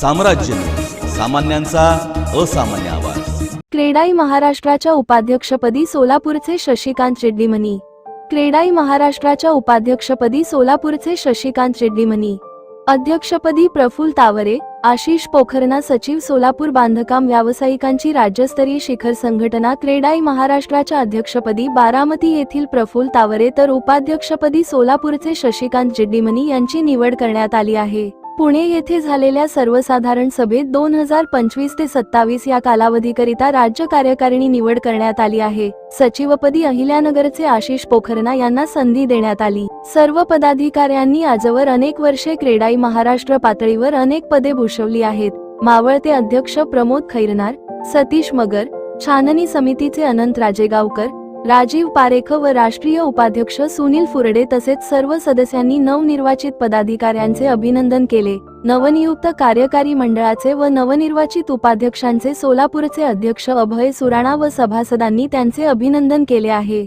साम्राज्य सामान्यांचा असामान्य आवाज. क्रेडाई महाराष्ट्राच्या उपाध्यक्षपदी सोलापूरचे शशिकांत शेड्डीमनी क्रेडाई महाराष्ट्राच्या उपाध्यक्षपदी सोलापूरचे शशिकांत शेड्डीमनी अध्यक्षपदी प्रफुल तावरे आशिष पोखरना सचिव सोलापूर बांधकाम व्यावसायिकांची राज्यस्तरीय शिखर संघटना क्रेडाई महाराष्ट्राच्या अध्यक्षपदी बारामती येथील प्रफुल तावरे तर उपाध्यक्षपदी सोलापूरचे शशिकांत जिड्डीमनी यांची निवड करण्यात आली आहे. पुणे येथे झालेल्या सर्वसाधारण सभेत दोन हजार पंचवीस ते सत्तावीस या कालावधीकरिता राज्य कार्यकारिणी निवड करण्यात आली आहे. सचिवपदी अहिल्यानगरचे आशिष पोखरना यांना संधी देण्यात आली. सर्व पदाधिकाऱ्यांनी आजवर अनेक वर्षे क्रेडाई महाराष्ट्र पातळीवर अनेक पदे भूषवली आहेत. मावळते अध्यक्ष प्रमोद खैरनार सतीश मगर छाननी समितीचे अनंत राजेगावकर राजीव पारेख व राष्ट्रीय उपाध्यक्ष सुनील फुरडे तसेच सर्व सदस्यांनी नवनिर्वाचित पदाधिकाऱ्यांचे अभिनंदन केले. नवनियुक्त कार्यकारी मंडळाचे व नवनिर्वाचित उपाध्यक्षांचे सोलापूरचे अध्यक्ष अभय सुराणा व सभासदांनी त्यांचे अभिनंदन केले आहे.